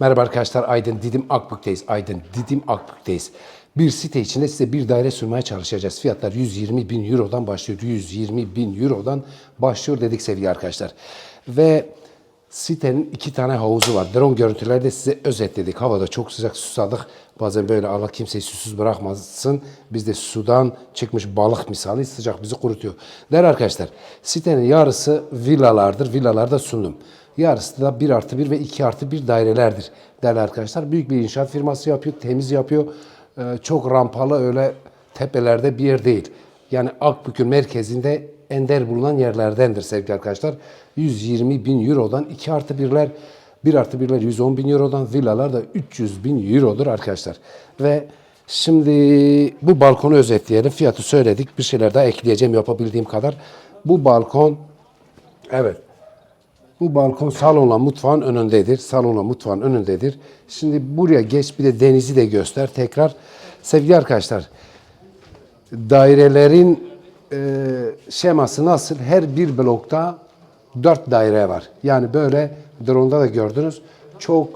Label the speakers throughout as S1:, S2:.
S1: Merhaba arkadaşlar Aydın Didim Akbük'teyiz. Aydın Didim Akbük'teyiz. Bir site içinde size bir daire sunmaya çalışacağız. Fiyatlar 120 bin Euro'dan başlıyor. 120 bin Euro'dan başlıyor dedik sevgili arkadaşlar. Ve sitenin iki tane havuzu var. Drone görüntüleri de size özetledik. Havada çok sıcak susadık. Bazen böyle Allah kimseyi susuz bırakmasın. Biz de sudan çıkmış balık misali sıcak bizi kurutuyor. Değerli arkadaşlar sitenin yarısı villalardır. Villalarda sundum. Yarısı da 1 artı 1 ve 2 artı 1 dairelerdir. Değerli arkadaşlar büyük bir inşaat firması yapıyor, temiz yapıyor. Ee, çok rampalı öyle tepelerde bir yer değil. Yani Akbük'ün merkezinde ender bulunan yerlerdendir sevgili arkadaşlar. 120 bin Euro'dan 2 artı 1'ler, 1 artı 1'ler 110 bin Euro'dan, villalar da 300 bin Euro'dur arkadaşlar. Ve şimdi bu balkonu özetleyelim. Fiyatı söyledik. Bir şeyler daha ekleyeceğim yapabildiğim kadar. Bu balkon, evet bu balkon salonla mutfağın önündedir. Salonla mutfağın önündedir. Şimdi buraya geç bir de denizi de göster tekrar. Sevgili arkadaşlar, dairelerin e, şeması nasıl? Her bir blokta dört daire var. Yani böyle drone'da da gördünüz. Çok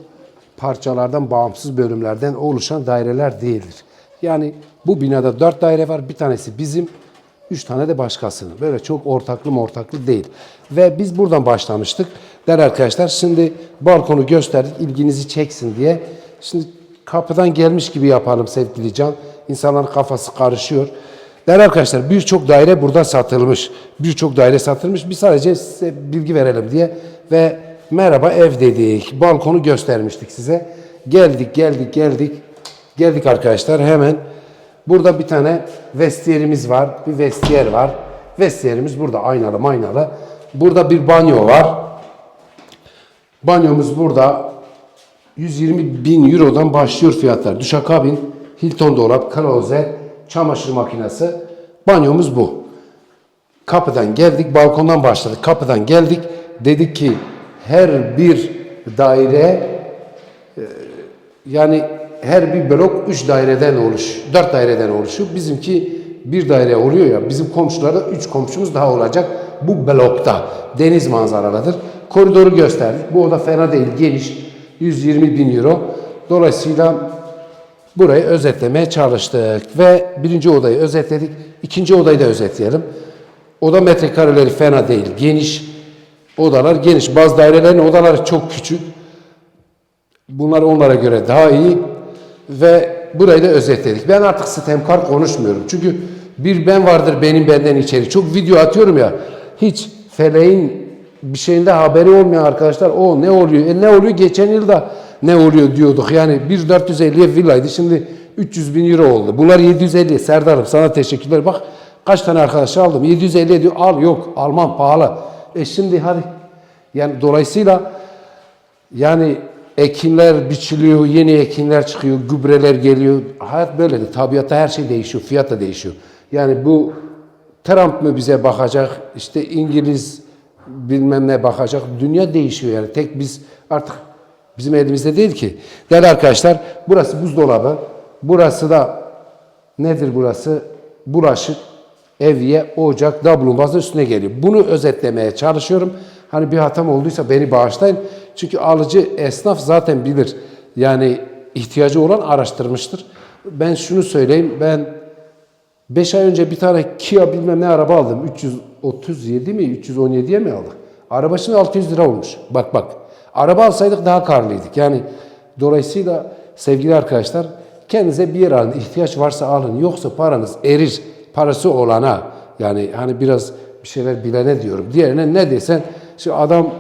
S1: parçalardan, bağımsız bölümlerden oluşan daireler değildir. Yani bu binada dört daire var. Bir tanesi bizim, üç tane de başkasının. Böyle çok ortaklı ortaklı değil. Ve biz buradan başlamıştık. Der arkadaşlar şimdi balkonu gösterdik ilginizi çeksin diye. Şimdi kapıdan gelmiş gibi yapalım sevgili Can. İnsanların kafası karışıyor. Der arkadaşlar birçok daire burada satılmış. Birçok daire satılmış. Biz sadece size bilgi verelim diye ve merhaba ev dedik. Balkonu göstermiştik size. Geldik geldik geldik. Geldik arkadaşlar hemen. Burada bir tane vestiyerimiz var. Bir vestiyer var. Vestiyerimiz burada aynalı maynalı. Burada bir banyo var. Banyomuz burada 120 bin Euro'dan başlıyor fiyatlar. Duşakabin, Hilton dolap, klozet, çamaşır makinesi. Banyomuz bu. Kapıdan geldik, balkondan başladık. Kapıdan geldik. Dedik ki her bir daire e, yani her bir blok 3 daireden oluş, 4 daireden oluşuyor. Bizimki bir daire oluyor ya, bizim komşularda 3 komşumuz daha olacak bu blokta. Deniz manzaralıdır. Koridoru gösterdik. Bu oda fena değil, geniş. 120 bin euro. Dolayısıyla burayı özetlemeye çalıştık. Ve birinci odayı özetledik. İkinci odayı da özetleyelim. Oda metrekareleri fena değil, geniş. Odalar geniş. Bazı dairelerin odaları çok küçük. Bunlar onlara göre daha iyi ve burayı da özetledik. Ben artık sistemkar konuşmuyorum. Çünkü bir ben vardır benim benden içeri. Çok video atıyorum ya. Hiç feleğin bir şeyinde haberi olmayan arkadaşlar o ne oluyor? E ne oluyor? Geçen yılda ne oluyor diyorduk. Yani 1450'ye villaydı. Şimdi 300 bin euro oldu. Bunlar 750. Serdar'ım sana teşekkürler. Bak kaç tane arkadaş aldım. 750 diyor. Al yok. Alman pahalı. E şimdi hadi. Yani dolayısıyla yani ekinler biçiliyor, yeni ekinler çıkıyor, gübreler geliyor. Hayat böyledir. Tabiatta her şey değişiyor, fiyat da değişiyor. Yani bu Trump mı bize bakacak, işte İngiliz bilmem ne bakacak. Dünya değişiyor yani. Tek biz artık bizim elimizde değil ki. Değerli arkadaşlar, burası buzdolabı. Burası da nedir burası? Bulaşık, evye, ocak, dablumbazın üstüne geliyor. Bunu özetlemeye çalışıyorum. Hani bir hatam olduysa beni bağışlayın. Çünkü alıcı esnaf zaten bilir. Yani ihtiyacı olan araştırmıştır. Ben şunu söyleyeyim. Ben 5 ay önce bir tane Kia bilmem ne araba aldım. 337 mi 317'ye mi aldık? Araba şimdi 600 lira olmuş. Bak bak. Araba alsaydık daha karlıydık. Yani dolayısıyla sevgili arkadaşlar kendinize bir yer alın. İhtiyaç varsa alın. Yoksa paranız erir. Parası olana yani hani biraz bir şeyler bilene diyorum. Diğerine ne desen şu adam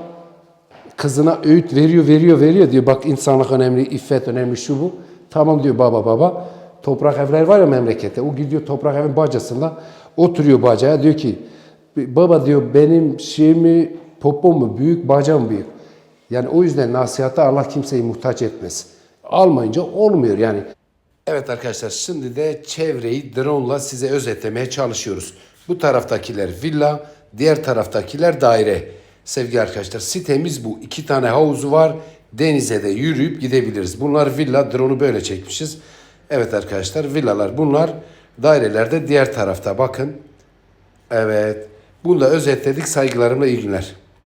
S1: kızına öğüt veriyor, veriyor, veriyor diyor. Bak insanlık önemli, iffet önemli, şu bu. Tamam diyor baba baba. Toprak evler var ya memlekette. O gidiyor toprak evin bacasında oturuyor bacaya diyor ki baba diyor benim şeyimi popom mu büyük, bacam büyük. Yani o yüzden nasihatta Allah kimseyi muhtaç etmez. Almayınca olmuyor yani. Evet arkadaşlar şimdi de çevreyi drone ile size özetlemeye çalışıyoruz. Bu taraftakiler villa, diğer taraftakiler daire. Sevgili arkadaşlar sitemiz bu. İki tane havuzu var. Denize de yürüyüp gidebiliriz. Bunlar villa. Drone'u böyle çekmişiz. Evet arkadaşlar villalar bunlar. Daireler de diğer tarafta bakın. Evet. Bunu da özetledik. Saygılarımla iyi günler.